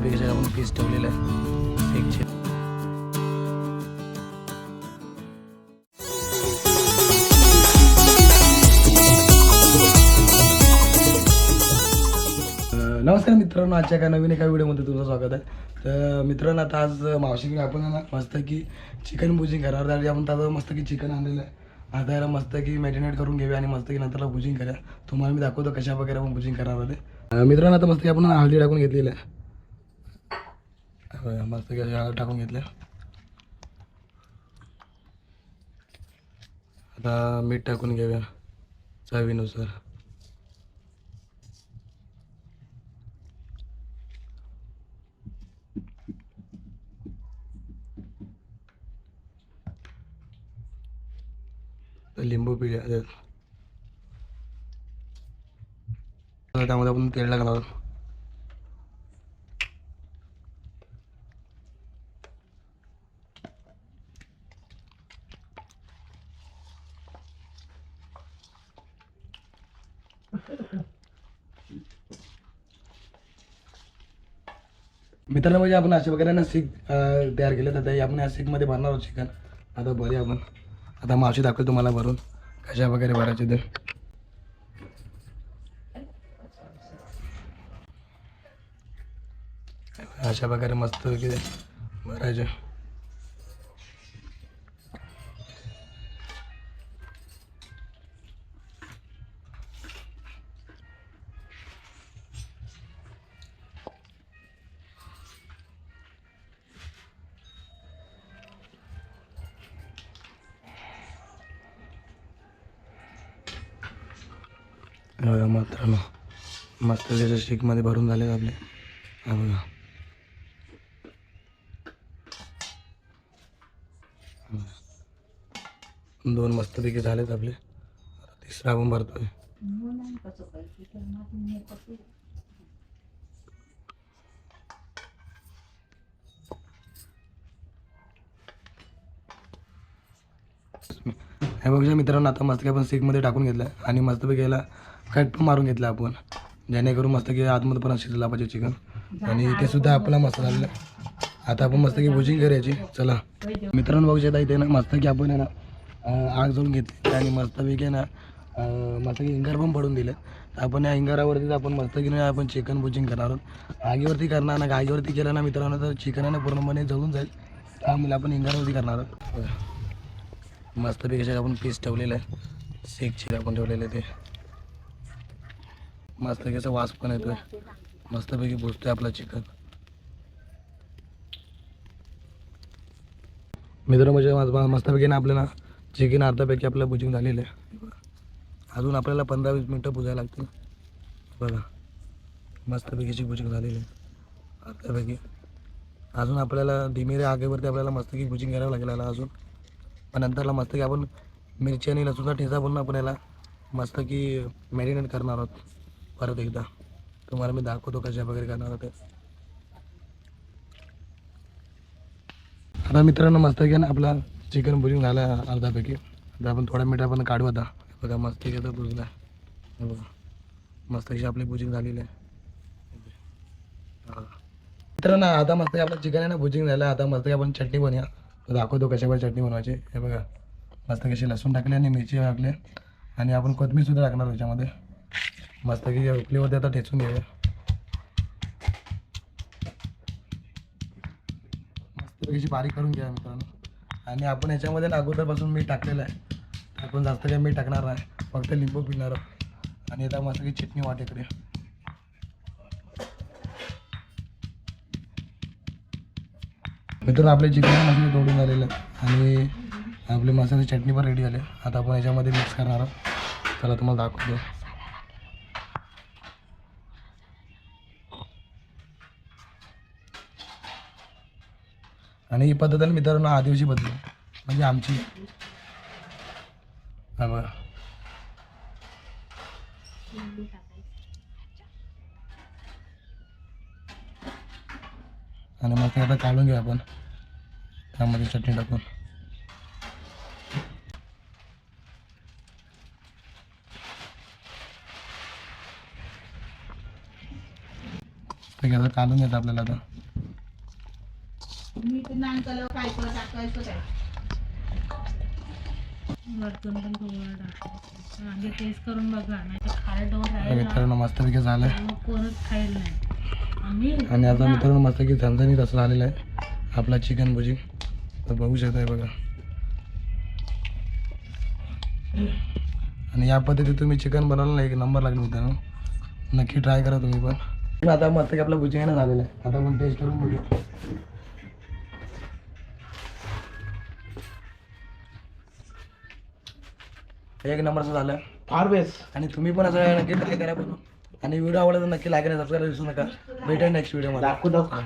मस्तपैकी आपण पीस ठेवलेलं आहे. एक छे नमस्कार मित्रांनो आजच्या एका नवीन एका व्हिडिओमध्ये तुमचं स्वागत आहे. तर मित्रांनो आता आज मावशी आपण ना मस्त की चिकन भुजिंग करणार त्यासाठी आपण त्याचं मस्त की चिकन आणलेलं आहे. आता याला मस्त की मॅरिनेट करून घेऊया आणि मस्त की नंतरला भुजिंग करा तुम्हाला मी दाखवतो कशा वगैरे आपण भुजिंग करणार होते मित्रांनो आता मस्त की आपण हळदी टाकून घेतलेलं आहे. मस्त की टाकून घेतल्या. आता मीठ टाकून घेऊया चवीनुसार. लिंबू पिढ्या त्यामध्ये आपण तेल टाकणार मित्रांनो म्हणजे आपण अशा प्रकारे ना सीख तयार केले तर ते आपण या सीखमध्ये भरणार आहोत चिकन आता बरे आपण. आता मावशी दाखवेल तुम्हाला भरून कशा प्रकारे भरायचे ते. अशा प्रकारे मस्त भरायचे. बघा मित्रांनो मस्त त्याच्या शेकमध्ये भरून झाले आपले. हा बघा. दोन मस्तपैकी झालेत आपले. तिसरा आपण भरतोय. हे बघा मित्रांनो आता मस्त पण सीकमध्ये टाकून घेतलं आणि मस्तपैकी याला कट पण मारून घेतलं आपण. जेणेकरून मस्त की आतमध्ये पण शिजला पाहिजे चिकन. आणि ते सुद्धा आपला मसाला आता आपण मस्त की भुजिंग करायची. चला. मित्रांनो बघू शकता इथे ना मस्त की आपण आहे ना आग जाऊन घेतली आणि मस्तपैकी आहे ना मस्तकी मस्त की इंगार पण पडून दिलं. आपण या इंगारावरतीच आपण मस्त की आपण चिकन भुजिंग करणार आहोत. आगीवरती करणार ना आगीवरती केलं ना मित्रांनो तर चिकन आहे ना पूर्णपणे जळून जाईल. त्यामुळे आपण इंगारावरती करणार आहोत. मस्तपैकी आपण पीस ठेवलेलं आहे. शेक पण आपण आहे ते. मस्त असा वास पण येतोय. मस्तपैकी भुजतोय आपला चिकन मित्र म्हणजे माझं मस्तपैकी ना आपल्याला चिकन अर्ध्यापैकी आपलं भुजिंग झालेलं आहे. अजून आपल्याला पंधरा वीस मिनटं भुजायला लागतील. बघा मस्तपैकीची भुजिंग झालेली आहे. अर्ध्यापैकी. अजून आपल्याला धीमेरे आगेवरती आपल्याला मस्तपैकी भुजिंग करावं लागेल याला अजून. पण नंतरला मस्तकी आपण मिरची आणि लसूणचा ठेचा बनवून आपण याला मस्तकी मॅरिनेट करणार आहोत. परत एकदा. तुम्हाला मी दाखवतो कशा वगैरे करणार ते. आता मित्रांनो मस्त घ्या ना आपला चिकन भुजिंग झाला अर्धापैकी. आता आपण थोड्या मिठापर्यंत काढू आता. बघा मस्त की आता भुजला बघा. मस्त की आपली भुजिंग झालेली आहे. मित्रांनो आता मस्त आपलं चिकन आहे ना भुजिंग झालं. आता मस्त की आपण चटणी बनवूया. दाखवतो कशावर चटणी बनवायची. हे बघा. मस्त कशी लसूण टाकले आणि मिरची टाकली. आणि आपण कोथिंबीर सुद्धा टाकणार त्याच्यामध्ये मस्त की उकलीवरती आता ठेचून घेऊया. मस्तपैकी बारीक करून घ्या मित्रांनो. आणि आपण याच्यामध्ये ना अगोदरपासून मीठ टाकलेलं आहे. आपण जास्त काही मीठ टाकणार नाही. फक्त लिंबू पिणार आहोत. आणि आता मस्त की चटणी वाटेकडे मित्रांनो आपले चिकन मसाले तोडून झालेलं आणि आपले मसाले चटणी पण रेडी झाले आता आपण याच्यामध्ये मिक्स करणार आहोत. चला तुम्हाला दाखवतो. आणि ही पद्धत आहे मित्रांनो आदिवशी बदलू म्हणजे आमची. हा बघा. आणि मग ते आता काढून घेऊ आपण. त्यामध्ये चटणी टाकून. ते आता काढून घेतं आपल्याला आता. वरतून पण थोडं टाकायचं आधी टेस्ट करून बघा नाही तर खारट तर राहील मित्रांनो मस्तपैकी झालं. मग कोणच खाईल नाही. आम्ही आणि आता मित्रांनो मस्तपैकी झणझणीत असं झालेलं आहे. आपला चिकन भुजी तर बघू शकताय बघा. आणि या पद्धतीत तुम्ही चिकन बनवलं ना एक नंबर लागेल मित्रांनो. नक्की ट्राय करा तुम्ही पण. आता मस्त की आपला भुजी आहे ना झालेला आहे. आता आपण टेस्ट करून बघू एक नंबरचं झालं. फार बेस्ट. आणि तुम्ही पण असं नक्की ट्राय करा पण. आणि व्हिडिओ आवडला तर नक्की लाईक आणि सबस्क्राईब विसरू नका. भेटेल नेक्स्ट व्हिडिओमध्ये दाखवू दाखव.